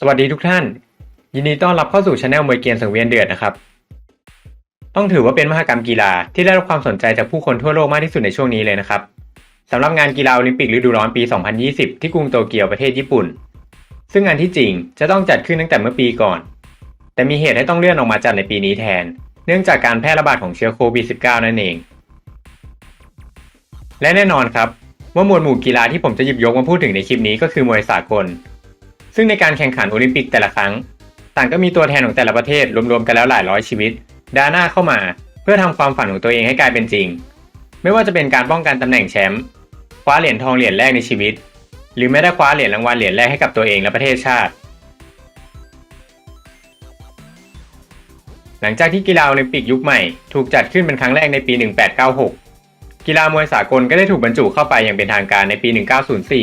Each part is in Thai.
สวัสดีทุกท่าน ยินดีต้อนรับเข้าสู่ช anel มวยเกียนสังเวียนเดือดนะครับ ต้องถือว่าเป็นมหกรรมกีฬาที่ได้รับความสนใจจากผู้คนทั่วโลกมากที่สุดในช่วงนี้เลยนะครับสำหรับงานกีฬาโอลิมปิกฤดูร้อนปี 2020 ที่กรุงโตเกียวประเทศญี่ปุ่น ซึ่งงานที่จริงจะต้องจัดขึ้นตั้งแต่เมื่อปีก่อน แต่มีเหตุให้ต้องเลื่อนออกมาจัดในปีนี้แทน เนื่องจากการแพร่ระบาดของเชื้อโควิด -19 นั่นเอง และแน่นอนครับว่ามวดหมู่กีฬาที่ผมจะหยิบยกมาพูดถึงในคลิปนี้ก็คือมวยสากล ซึ่งในการแข่งขันโอลิมปิกแต่ละครั้ง ต่างก็มีตัวแทนของแต่ละประเทศรวมๆกันแล้วหลายร้อยชีวิตดาน้าเข้ามา เพื่อทำความฝันของตัวเองให้กลายเป็นจริง ไม่ว่าจะเป็นการป้องกันตำแหน่งแชมป์คว้าเหรียญทองเหรียญแรกในชีวิต หรือแม้แต่คว้าเหรียญรางวัลเหรียญแรกให้กับตัวเองและประเทศชาติ หลังจากที่กีฬาโอลิมปิกยุคใหม่ถูกจัดขึ้นเป็นครั้งแรกในปี 1896กีฬามวยสากลก็ได้ถูกบรรจุเข้าไปอย่างเป็นทางการในปี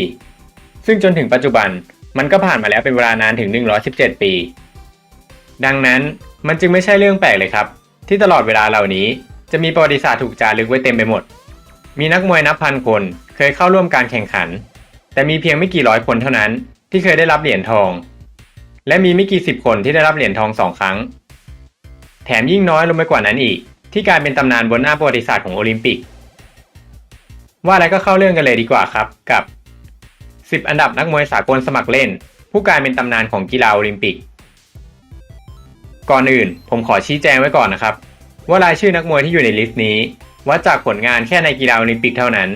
1904 ซึ่งจนถึงปัจจุบัน มันก็ผ่านมาแล้วเป็นเวลานานถึง 117 ปี ดังนั้นมันจึงไม่ใช่เรื่องแปลกเลยครับ ที่ตลอดเวลาเหล่านี้จะมีประวัติศาสตร์ถูกจารึกไว้เต็มไปหมด มีนักมวยนับพันคนเคยเข้าร่วมการแข่งขัน แต่มีเพียงไม่กี่ร้อยคนเท่านั้น ที่เคยได้รับเหรียญทอง และมีไม่กี่สิบคนที่ได้รับเหรียญทองสองครั้ง แถมยิ่งน้อยลงไปกว่านั้นอีก ที่กลายเป็นตำนานบนหน้าประวัติศาสตร์ของโอลิมปิก ว่าแล้วก็เข้าเรื่องกันเลยดีกว่าครับกับ 10 อันดับนักมวยสากลสมัครเล่น ผู้กลายเป็นตำนานของกีฬาโอลิมปิก ก่อนอื่น ผมขอชี้แจงไว้ก่อนนะครับ ว่ารายชื่อนักมวยที่อยู่ในลิสต์นี้วัดจากผลงานแค่ในกีฬาโอลิมปิกเท่านั้น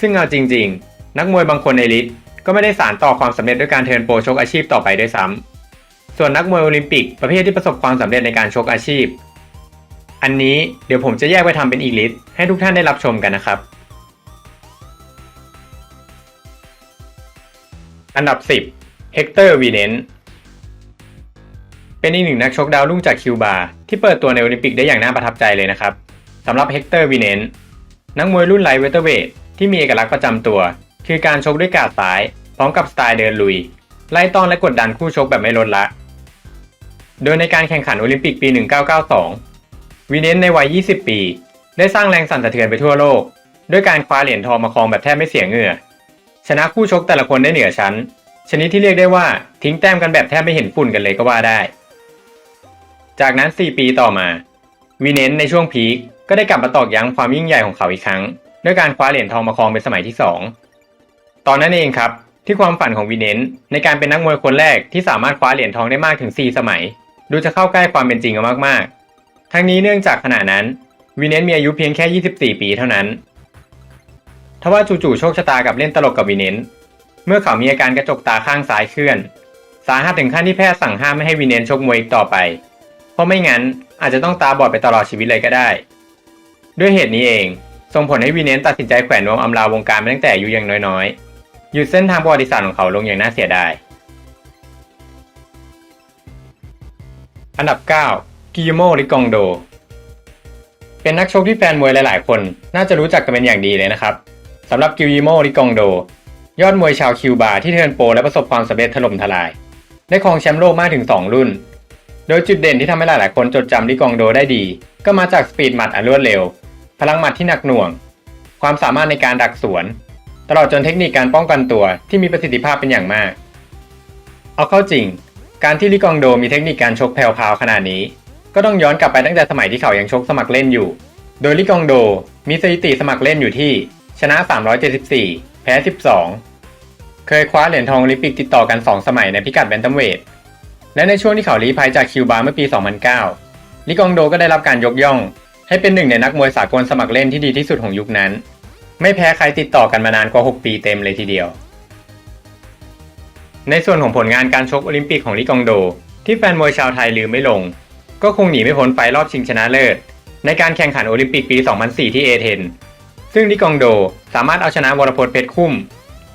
ซึ่งเอาจริง ๆ นักมวยบางคนในลิสต์ก็ไม่ได้สารต่อความสำเร็จด้วยการเทิร์นโปรชกอาชีพต่อไปด้วยซ้ำส่วนนักมวยโอลิมปิกประเภทที่ประสบความสำเร็จในการชกอาชีพ อันนี้เดี๋ยวผมจะแยกไปทำเป็นอีกลิสต์ให้ทุกท่านได้รับชมกันนะครับ อันดับ 10 เฮกเตอร์วีเนนเป็นอีกหนึ่งนักชกดาวรุ่งจากคิวบาที่เปิดตัวในโอลิมปิกได้อย่างน่าประทับใจเลยนะครับสำหรับเฮกเตอร์วีเนนนักมวยรุ่นไลท์เวเตอร์เวทที่มีเอกลักษณ์ประจำตัว คือการชกด้วยกาดซ้าย พร้อมกับสไตล์เดินลุย ไล่ต้อนและกดดันคู่ชกแบบไม่ลดละ โดยในการแข่งขันโอลิมปิกปี 1992 วีเนนในวัย 20 ปี ได้สร้างแรงสั่นสะเทือนไปทั่วโลก ด้วยการคว้าเหรียญทองมาครองแบบแทบไม่เสียเหงื่อ ชนะคู่ชกแต่ละคนได้เหนือชั้น ชนิดที่เรียกได้ว่าทิ้งแต้มกันแบบแทบไม่เห็นฝุ่นกันเลยก็ว่าได้ จากนั้น 4 ปีต่อมา วีเนนในช่วงพีคก็ได้กลับมาตอกย้ำความยิ่งใหญ่ของเขาอีกครั้ง ด้วยการคว้าเหรียญทองมาครองเป็นสมัยที่ 2 ตอนนั้นเองครับที่ความฝันของวีเนนในการเป็นนักมวยคนแรกที่สามารถคว้าเหรียญทองได้มากถึง 4 สมัย ดูจะเข้าใกล้ความเป็นจริงกันมากๆ ทั้งนี้เนื่องจากขณะนั้นวีเนนมีอายุเพียงแค่ 24 ปีเท่านั้น ทว่าจู่ๆโชคชะตากับเล่นตลกกับวีเนนเมื่อเขามีอาการกระจกตาข้างซ้ายเคลื่อน สาหัสถึงขั้นที่แพทย์สั่งห้ามไม่ให้วีเนนชกมวยอีกต่อไป เพราะไม่งั้นอาจจะต้องตาบอดไปตลอดชีวิตเลยก็ได้ ด้วยเหตุนี้เองส่งผลให้วีเนนตัดสินใจแขวนนวมอำลาวงการมาตั้งแต่อายุยังน้อยๆหยุดเส้นทางประวัติศาสตร์ของเขาลงอย่างน่าเสียดาย อันดับ 9 กิโยโมริกองโด เป็นนักชกที่แฟนมวยหลายๆ คน น่าจะรู้จักกันเป็นอย่างดีเลยนะครับ สำหรับกิโยโมริกองโด ยอดมวยชาวคิวบาที่เทิร์นโปรและประสบความสำเร็จถล่มทลาย ได้ครองแชมป์โลกมากถึง 2 รุ่น โดยจุดเด่นที่ทำให้หลายๆคนจดจำริกองโดได้ดี ก็มาจากสปีดหมัดอันรวดเร็ว พลังหมัดที่หนักหน่วง ความสามารถในการดักสวน ตลอดจนเทคนิคการป้องกันตัวที่มีประสิทธิภาพเป็นอย่างมาก เอาเข้าจริง การที่ลิกองโดมีเทคนิคการชกแผ่วๆขนาดนี้ ก็ต้องย้อนกลับไปตั้งแต่สมัยที่เขายังชกสมัครเล่นอยู่ โดยลิกองโดมีสถิติสมัครเล่นอยู่ที่ ชนะ 374 แพ้ 12 เคยคว้าเหรียญทองโอลิมปิกติดต่อกัน 2 สมัยในพิกัดแบนตัมเวท และในช่วงที่เขาลี้ภัยจากคิวบาเมื่อปี 2009 ลิกองโดก็ได้รับการยกย่อง ให้เป็นหนึ่งในนักมวยสากลสมัครเล่นที่ดีที่สุดของยุคนั้น ไม่แพ้ใครติดต่อกันมานานกว่า 6 ปีเต็มเลยทีเดียว ในส่วนของผลงานการชกโอลิมปิกของลิกองโด ที่แฟนมวยชาวไทยลืมไม่ลง ก็คงหนีไม่พ้นไฟรอบชิงชนะเลิศในการแข่งขันโอลิมปิกปี 2004 ที่เอเธนส์ ซึ่งลิกองโดสามารถเอาชนะวรพจน์เพชรคุ้ม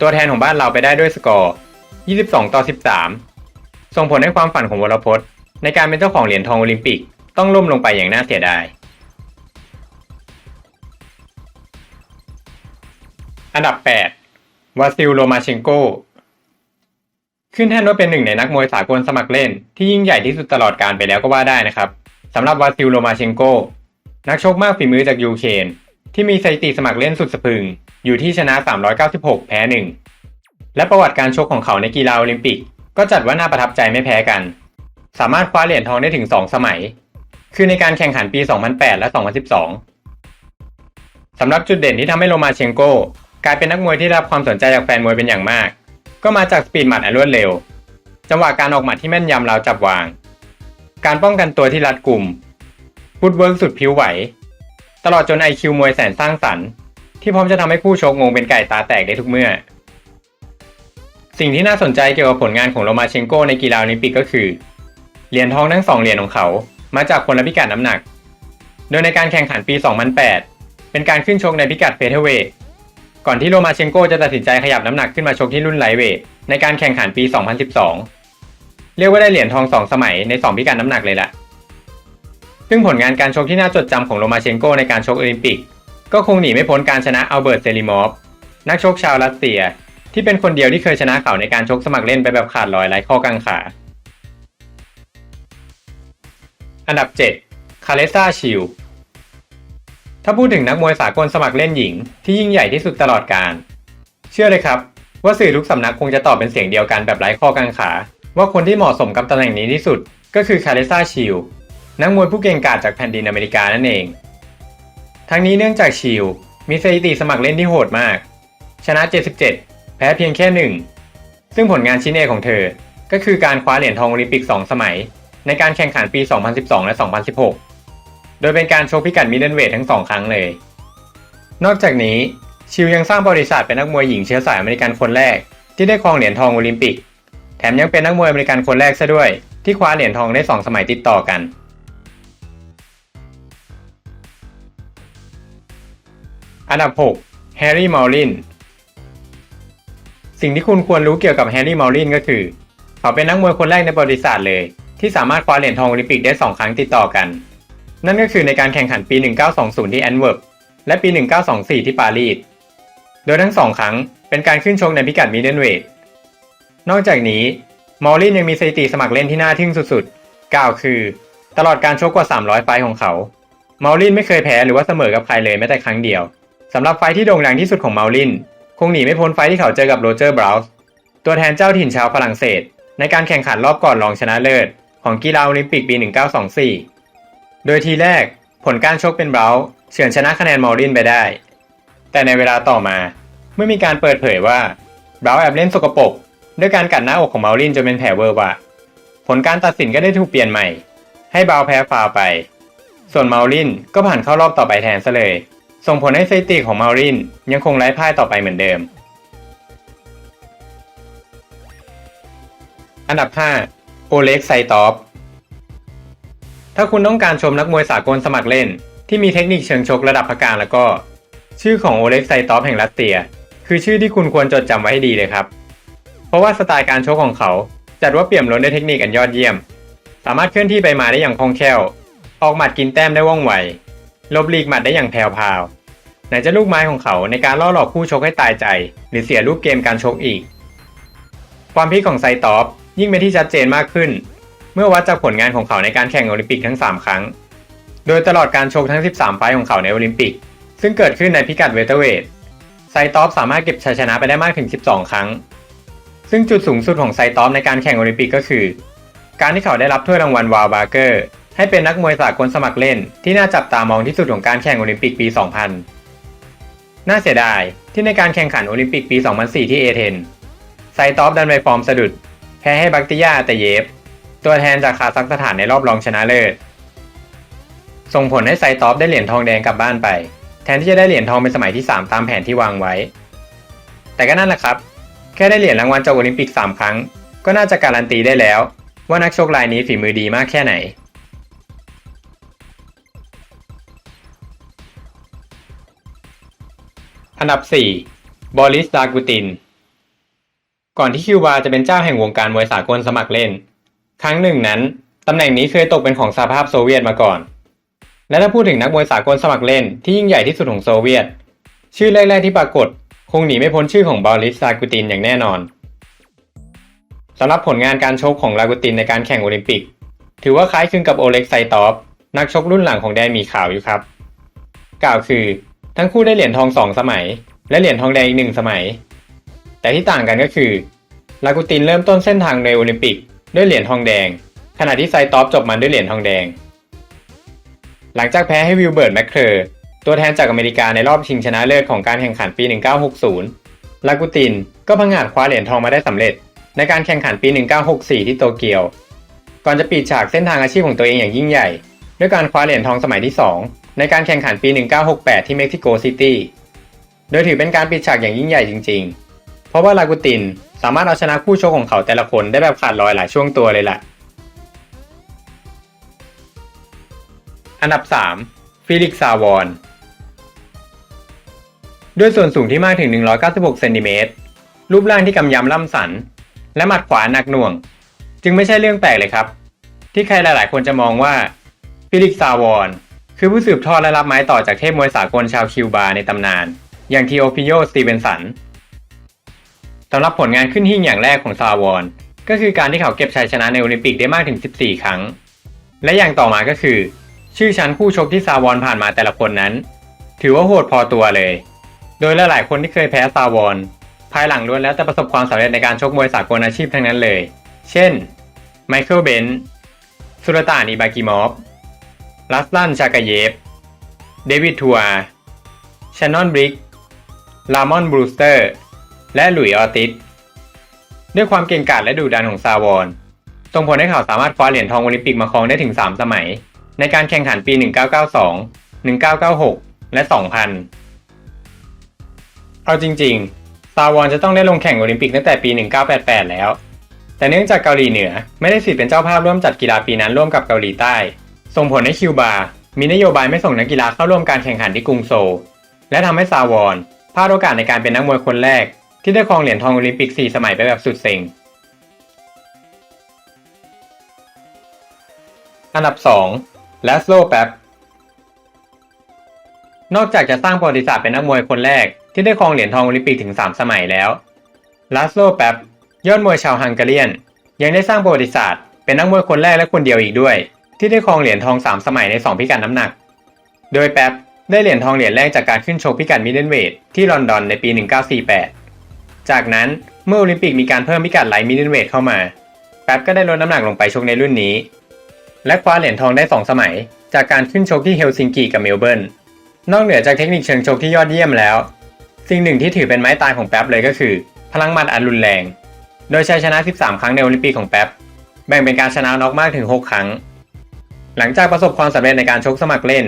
ตัวแทนของบ้านเราไปได้ด้วยสกอร์ 22 ต่อ 13 ส่งผลให้ความฝันของวรพจน์ในการเป็นเจ้าของเหรียญทองโอลิมปิกต้องล่มลงไปอย่างน่าเสียดาย อันดับ 8 วาซิลโลมาเชนโก ขึ้นแท่นว่าเป็นหนึ่งในนักมวยสากลสมัครเล่น ที่ยิ่งใหญ่ที่สุดตลอดการไปแล้วก็ว่าได้นะครับสำหรับวาซิลโลมาเชนโก นักชกมากฝีมือจากยูเครน ที่มีสถิติสมัครเล่นสุดสะพึง อยู่ที่ชนะ 396 แพ้ 1 และประวัติการชกของเขาในกีฬาโอลิมปิก ก็จัดว่าน่าประทับใจไม่แพ้กัน สามารถคว้าเหรียญทองได้ถึง 2 สมัย คือในการแข่งขันปี 2008 และ 2012 สำหรับจุดเด่นที่ทำให้โลมาเชงโกกลายเป็นนักมวยที่ได้รับความสนใจจากแฟนมวยเป็นอย่างมาก ก็มาจากสปีดหมัดอันรวดเร็ว จังหวะการออกหมัดที่แม่นยำราวจับวาง การป้องกันตัวที่รัดกุมฟุตเวิร์กสุดผิวไหว ลอดจนไอคิวมวยแสนสร้างสรรค์ ที่พร้อมจะทำให้ผู้ชกงงเป็นไก่ตาแตกได้ทุกเมื่อ สิ่งที่น่าสนใจเกี่ยวกับผลงานของโลมาเชงโกในกีฬาโอลิมปิกก็คือ เหรียญทองทั้งสองเหรียญของเขา มาจากคนละพิกัดน้ำหนัก โดยในการแข่งขันปี 2008 เป็นการขึ้นชกในพิกัดเฟเธอร์เวทก่อนที่โลมาเชงโกจะตัดสินใจขยับน้ำหนักขึ้นมาชกที่รุ่นไลท์เวทในการแข่งขันปี 2012 เรียกว่าได้เหรียญทอง2สมัยใน2พิกัดน้ำหนักเลยแหละ ซึ่งผลงานการชกที่น่าจดจำของโลมาเชงโกในการชกโอลิมปิก ก็คงหนีไม่พ้นการชนะอัลเบิร์ตเซริมอฟนักชกชาวรัสเซีย ที่เป็นคนเดียวที่เคยชนะเขาในการชกสมัครเล่นไปแบบขาดลอยไร้ข้อกังขา อันดับ 7 คาเลซ่าชิลถ้าพูดถึงนักมวยสากลสมัครเล่นหญิง ที่ยิ่งใหญ่ที่สุดตลอดกาลเชื่อเลยครับว่าสื่อทุกสำนักคงจะตอบเป็นเสียงเดียวกันแบบไร้ข้อกังขา ว่าคนที่เหมาะสมกับตำแหน่งนี้ที่สุด ก็คือคาเลซ่าชิล นักมวยผู้เก่งกาจจากแผ่นดินอเมริกานั่นเอง ทั้งนี้เนื่องจากชิลมีสถิติสมัครเล่นที่โหดมาก ชนะ 77 แพ้เพียงแค่หนึ่งซึ่งผลงานชิ้นเอกของเธอ ก็คือการคว้าเหรียญทองโอลิมปิก 2 สมัย ในการแข่งขันปี 2012 และ 2016 โดยเป็นการโชว์พิกัดมิดเดิลเวททั้งสองครั้งเลย นอกจากนี้ชิวยังสร้างบริษัทเป็นนักมวยหญิงเชื้อสายอเมริกันคนแรก ที่ได้ครองเหรียญทองโอลิมปิก แถมยังเป็นนักมวยอเมริกันคนแรกซะด้วย ที่คว้าเหรียญทองได้ 2 สมัยติดต่อกัน อันดับ 6 แฮร์รี่ มอลลิน สิ่งที่คุณควรรู้เกี่ยวกับแฮร์รี่ มอลลินก็คือ เขาเป็นนักมวยคนแรกในประวัติศาสตร์เลย ที่สามารถคว้าเหรียญทองโอลิมปิกได้ 2 ครั้งติดต่อกัน นั่นก็คือในการแข่งขันปี 1920 ที่แอนเวิร์ปและปี 1924 ที่ปารีส โดยทั้งสองครั้งเป็นการขึ้นชกในพิกัดมิดเดิลเวท นอกจากนี้ มอลลินยังมีสถิติสมัครเล่นที่น่าทึ่งสุดๆ กล่าวคือ ตลอดการชกกว่า 300 ไฟต์ของเขา มอลลินไม่เคยแพ้หรือว่าเสมอกับใครเลยแม้แต่ครั้งเดียว สำหรับไฟที่โด่งดังที่สุดของเมาลิน คงหนีไม่พ้นไฟที่เขาเจอกับโรเจอร์บราวส์ตัวแทนเจ้าถิ่นชาวฝรั่งเศส ในการแข่งขันรอบก่อนรองชนะเลิศ ของกีฬาโอลิมปิกปี 1924 โดยทีแรกผลการชกเป็นบราวส์เฉือนชนะคะแนนเมาลินไปได้ แต่ในเวลาต่อมาเมื่อมีการเปิดเผยว่าบราวส์แอบเล่นสกปรกด้วยการกัดหน้าอกของเมาลินจนเป็นแผลเวอร์วะผลการตัดสินก็ได้ถูกเปลี่ยนใหม่ ให้บราวส์แพ้ฟาวไป ส่วนเมาลินก็ผ่านเข้ารอบต่อไปแทนซะเลย ส่งผลให้สถิติของมารินยังคงไร้พ่ายต่อไปเหมือนเดิม อันดับ 5 โอเล็กไซตอฟถ้าคุณต้องการชมนักมวยสากลสมัครเล่น ที่มีเทคนิคเชิงชกระดับพักการแล้วก็ ชื่อของโอเล็กไซตอฟแห่งรัสเซีย คือชื่อที่คุณควรจดจำไว้ให้ดีเลยครับ เพราะว่าสไตล์การชกของเขาจัดว่าเปี่ยมล้นด้วยเทคนิคอันยอดเยี่ยม สามารถเคลื่อนที่ไปมาได้อย่างคล่องแคล่ว ออกหมัดกินแต้มได้ว่องไว ลบลีกหมัดได้อย่างแผ่วพาว ไหนจะลูกไม้ของเขาในการล่อหลอกคู่ชกให้ตายใจ หรือเสียรูปเกมการชกอีก ความพลิกของไซตอฟยิ่งเป็นที่ชัดเจนมากขึ้น เมื่อวัดจากผลงานของเขาในการแข่งโอลิมปิกทั้ง 3 ครั้ง โดยตลอดการชกทั้ง 13 ไฟต์ของเขาในโอลิมปิก ซึ่งเกิดขึ้นในพิกัดเวเตอร์เวทไซตอฟสามารถเก็บชัยชนะไปได้มากถึง 12 ครั้ง ซึ่งจุดสูงสุดของไซตอฟในการแข่งโอลิมปิกก็คือ การที่เขาได้รับถ้วยรางวัลวาลบาร์เกอร์ ให้เป็นนักมวยสากลสมัครเล่น ที่น่าจับตามองที่สุดของการแข่งโอลิมปิกปี 2000 น่าเสียดายที่ในการแข่งขันโอลิมปิกปี 2004 ที่เอเธนส์ไซตอฟดันไปฟอร์มสะดุด แพ้ให้บักติยาแต่เยฟ ตัวแทนจากคาซัคสถานในรอบรองชนะเลิศ ส่งผลให้ไซตอฟได้เหรียญทองแดงกลับบ้านไป แทนที่จะได้เหรียญทองเป็นสมัยที่ 3 ตามแผนที่วางไว้ แต่ก็นั่นแหละครับ แค่ได้เหรียญรางวัลจากโอลิมปิก 3 ครั้ง ก็น่าจะการันตีได้แล้ว ว่านักชกรายนี้ฝีมือดีมากแค่ไหน อันดับ 4 บอริส ดากูติน ก่อนที่คิวบาจะเป็นเจ้าแห่งวงการมวยสากลสมัครเล่น ครั้งหนึ่งนั้น ตำแหน่งนี้เคยตกเป็นของสหภาพโซเวียตมาก่อน และถ้าพูดถึงนักมวยสากลสมัครเล่นที่ยิ่งใหญ่ที่สุดของโซเวียต ชื่อแรก ๆ ที่ปรากฏ คงหนีไม่พ้นชื่อของบอริส ดากูตินอย่างแน่นอนสำหรับผลงานการชกของลากูตินในการแข่งโอลิมปิก ถือว่าคล้ายคลึงกับโอเล็กไซตอฟนักชกรุ่นหลังของแดนมีข่าวอยู่ครับ กล่าวคือ ทั้งคู่ได้เหรียญทองสองสมัย และเหรียญทองแดงอีกหนึ่งสมัย แต่ที่ต่างกันก็คือ ลากูตินเริ่มต้นเส้นทางในโอลิมปิกด้วยเหรียญทองแดง ขณะที่ไซตอฟจบมันด้วยเหรียญทองแดง หลังจากแพ้ให้วิลเบิร์ตแมคเคอร์ตัวแทนจากอเมริกาในรอบชิงชนะเลิศของการแข่งขันปี 1960 ลากูตินก็พังงาดคว้าเหรียญทองมาได้สำเร็จ ในการแข่งขันปี 1964 ที่โตเกียว ก่อนจะปิดฉากเส้นทางอาชีพของตัวเองอย่างยิ่งใหญ่ ด้วยการคว้าเหรียญทองสมัยที่ 2 ในการแข่งขันปี 1968 ที่เม็กซิโกซิตี้ โดยถือเป็นการปิดฉากอย่างยิ่งใหญ่จริง ๆ เพราะว่าลากูตินสามารถเอาชนะคู่ชกของเขาแต่ละคนได้แบบขาดลอยหลายช่วงตัวเลยแหละ อันดับ 3 ฟิลิกซาวอน ด้วยส่วนสูงที่มากถึง 196 เซนติเมตร รูปร่างที่กำยำล่ำสัน และหมัดขวาหนักหน่วง จึงไม่ใช่เรื่องแปลกเลยครับ ที่ใครหลายๆ คนจะมองว่า ฟิลิกซาวอนคือผู้สืบทอดและรับไม้ต่อจากเทพมวยสากลชาวคิวบาในตำนาน อย่างทีโอพิโยสตีเวนสันสำหรับผลงานขึ้นหิ่งอย่างแรกของซาวอนก็คือการที่เขาเก็บชัยชนะในโอลิมปิกได้มากถึง 14 ครั้ง และอย่างต่อมาก็คือ ชื่อชั้นคู่ชกที่ซาวอนผ่านมาแต่ละคนนั้น ถือว่าโหดพอตัวเลย โดยหลายๆคนที่เคยแพ้ซาวอนภายหลังล้วนแล้วแต่ประสบความสำเร็จในการชกมวยสากลอาชีพทั้งนั้นเลย เช่น ไมเคิลเบนสุลต่านอิบากิมอฟ ลัสลันชากาเยฟ เดวิดทัวร์ชานนอนบริก ลามอนบรูสเตอร์ และหลุยออติส ด้วยความเก่งกาจและดุดันของซาวอนส่งผลให้เขาสามารถคว้าเหรียญทองโอลิมปิกมาครองได้ถึง 3 สมัย ในการแข่งขันปี 1992 1996 และ 2000 เอาจริงๆ ซาวอนจะต้องได้ลงแข่งโอลิมปิกตั้งแต่ปี 1988 แล้ว แต่เนื่องจากเกาหลีเหนือไม่ได้สิทธิ์เป็นเจ้าภาพร่วมจัดกีฬาปีนั้นร่วมกับเกาหลีใต้ ส่งผลให้คิวบามีนโยบายไม่ส่งนักกีฬาเข้าร่วมการแข่งขันที่กรุงโซล และทำให้ซาวอนพลาดโอกาสในการเป็นนักมวยคนแรก ที่ได้ครองเหรียญทองโอลิมปิก 4 สมัยไปแบบสุดเซ็ง อันดับ2ลาสโลแป๊บนอกจากจะสร้างประวัติศาสตร์เป็นนักมวยคนแรก ที่ได้ครองเหรียญทองโอลิมปิกถึง 3 สมัยแล้วลาสโลแป๊บยอดมวยชาวฮังการียน ยังได้สร้างประวัติศาสตร์เป็นนักมวยคนแรกและคนเดียวอีกด้วย ที่ได้ครองเหรียญทอง 3 สมัยใน 2 พิกัดน้ำหนัก โดยแป๊บได้เหรียญทองเหรียญแรกจากการขึ้นชกพิกัดมิดเดิลเวทที่ลอนดอนในปี 1948 จากนั้นเมื่อโอลิมปิกมีการเพิ่มพิกัดไลท์มิดเดิลเวทเข้ามา แป๊บก็ได้ลดน้ำหนักลงไปชกในรุ่นนี้ และคว้าเหรียญทองได้ 2 สมัย จากการขึ้นชกที่เฮลซิงกิกับเมลเบิร์น นอกเหนือจากเทคนิคเชิงชกที่ยอดเยี่ยมแล้ว สิ่งหนึ่งที่ถือเป็นไม้ตายของแป๊บเลยก็คือ พลังมัดอันรุนแรง โดยชัยชนะ 13 ครั้งในโอลิมปิกของแป๊บ แบ่งเป็นการชนะน็อกมากถึง 6 ครั้ง หลังจากประสบความสำเร็จในการชกสมัครเล่น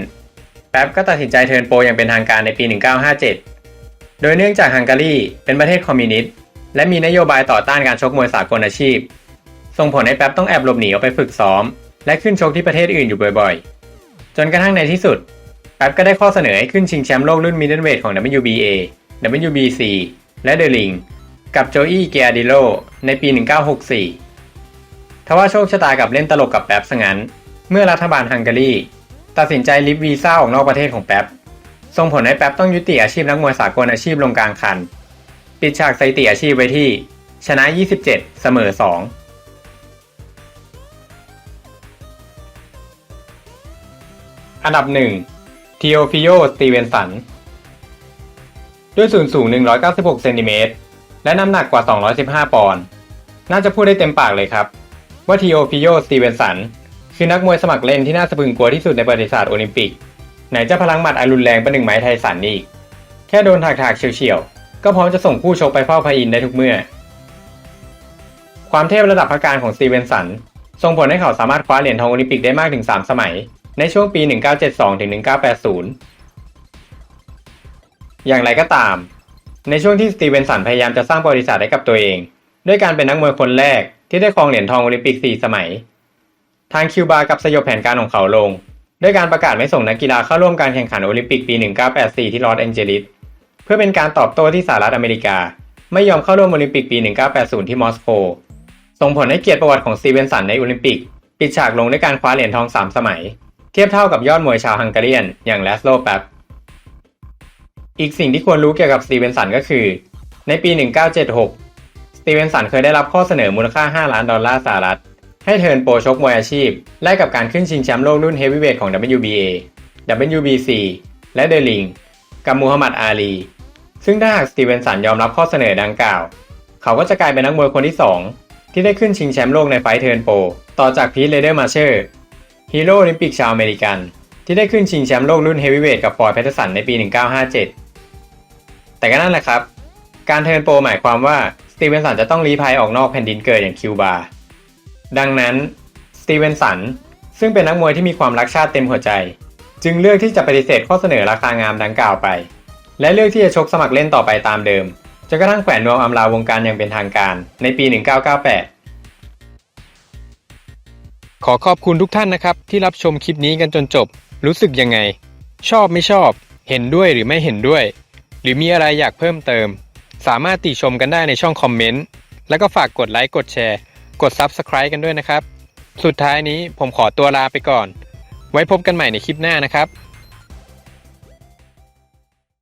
แป๊บก็ตัดสินใจเทิร์นโปรอย่างเป็นทางการในปี 1957 โดยเนื่องจากฮังการีเป็นประเทศคอมมิวนิสต์และมีนโยบายต่อต้านการชกมวยสากลอาชีพ ส่งผลให้แป๊บต้องแอบหลบหนีออกไปฝึกซ้อม และขึ้นชกที่ประเทศอื่นอยู่บ่อยๆ จนกระทั่งในที่สุด แป๊บก็ได้ข้อเสนอให้ขึ้นชิงแชมป์โลกรุ่นมิดเดิลเวทของ WBA WBC และเดลิงกับโจอี้เกียดิโลในปี 1964 ทว่าโชคชะตากับเล่นตลกกับแป๊บซะงั้น เมื่อรัฐบาลฮังการีตัดสินใจลิฟวีซ่าออกนอกประเทศของแป๊บส่งผลให้แป๊บต้องยุติอาชีพนักมวยสากลอาชีพลงกลางคัน ปิดฉากสถิติอาชีพไว้ที่ ชนะ 27 เสมอ 2อันดับ1ทีโอฟิโยสตีเวนสัน ด้วยส่วนสูง 196 เซนติเมตร และน้ำหนักกว่า 215 ปอนด์ น่าจะพูดได้เต็มปากเลยครับ ว่าทีโอฟิโยสตีเวนสัน คือนักมวยสมัครเล่นที่น่าสะพรึงกลัวที่สุดในประวัติศาสตร์โอลิมปิก ไหนจะพลังหมัดอันรุนแรงเป็นหนึ่งไม้ไทยสันอีก แค่โดนถากๆเฉียวๆ ก็พร้อมจะส่งคู่ชกไปเฝ้าพระอินได้ทุกเมื่อ ความเทพระดับพระการของสตีเวนสันส่งผลให้เขาสามารถคว้าเหรียญทองโอลิมปิกได้มากถึง 3 สมัย ในช่วงปี 1972ถึง1980 อย่างไรก็ตาม ในช่วงที่สตีเวนสันพยายามจะสร้างประวัติศาสตร์ให้กับตัวเอง ด้วยการเป็นนักมวยคนแรกที่ได้ครองเหรียญทองโอลิมปิก 4 สมัย ทางคิวบากับสยบแผนการของเขาลง ด้วยการประกาศไม่ส่งนักกีฬาเข้าร่วมการแข่งขันโอลิมปิกปี 1984 ที่ลอสแองเจลิส เพื่อเป็นการตอบโต้ที่สหรัฐอเมริกา ไม่ยอมเข้าร่วมโอลิมปิกปี 1980 ที่มอสโก ส่งผลให้เกียรติประวัติของสตีเวนสันในโอลิมปิก ปิดฉากลงด้วยการคว้าเหรียญทอง 3 สมัย เทียบเท่ากับยอดมวยชาวฮังการีนอย่างแลสโลแปบอีกสิ่งที่ควรรู้เกี่ยวกับสตีเวนสันก็คือ ในปี 1976 สตีเวนสันเคยได้รับข้อเสนอมูลค่า 5 ล้านดอลลาร์สหรัฐ ให้เทิร์นโปรชกมวยอาชีพแลกกับการขึ้นชิงแชมป์โลกรุ่นเฮฟวีเวทของ WBA WBC และเดลิงกับมูฮัมหมัดอาลี ซึ่งถ้าหากสตีเวนสันยอมรับข้อเสนอดังกล่าว เขาก็จะกลายเป็นนักมวยคนที่ 2 ที่ได้ขึ้นชิงแชมป์โลกในไฟเทิร์นโปรต่อจากพีทเลเดอร์มาเชอร์ฮีโร่โอลิมปิกชาวอเมริกัน ที่ได้ขึ้นชิงแชมป์โลกรุ่นเฮฟวีเวทกับฟอร์แพทสันในปี 1957 แต่ก็นั่นแหละครับ การเทิร์นโปรหมายความว่าสตีเวนสันจะต้องลีภัยออกนอกแผ่นดินเกิดอย่างคิวบา ดังนั้นสตีเวนสันซึ่งเป็นนักมวยที่มีความรักชาติเต็มหัวใจ จึงเลือกที่จะปฏิเสธข้อเสนอราคางามดังกล่าวไป และเลือกที่จะชกสมัครเล่นต่อไปตามเดิมจนกระทั่งแขวนนวมอำลาวงการอย่างเป็นทางการในปี 1998ขอขอบคุณทุกท่านนะครับ ที่รับชมคลิปนี้กันจนจบ รู้สึกยังไง ชอบไม่ชอบ เห็นด้วยหรือไม่เห็นด้วย หรือมีอะไรอยากเพิ่มเติม สามารถติชมกันได้ในช่องคอมเมนต์ แล้วก็ฝากกดไลค์กดแชร์ กด Subscribe กันด้วยนะครับ สุดท้ายนี้ผมขอตัวลาไปก่อน ไว้พบกันใหม่ในคลิปหน้านะครับ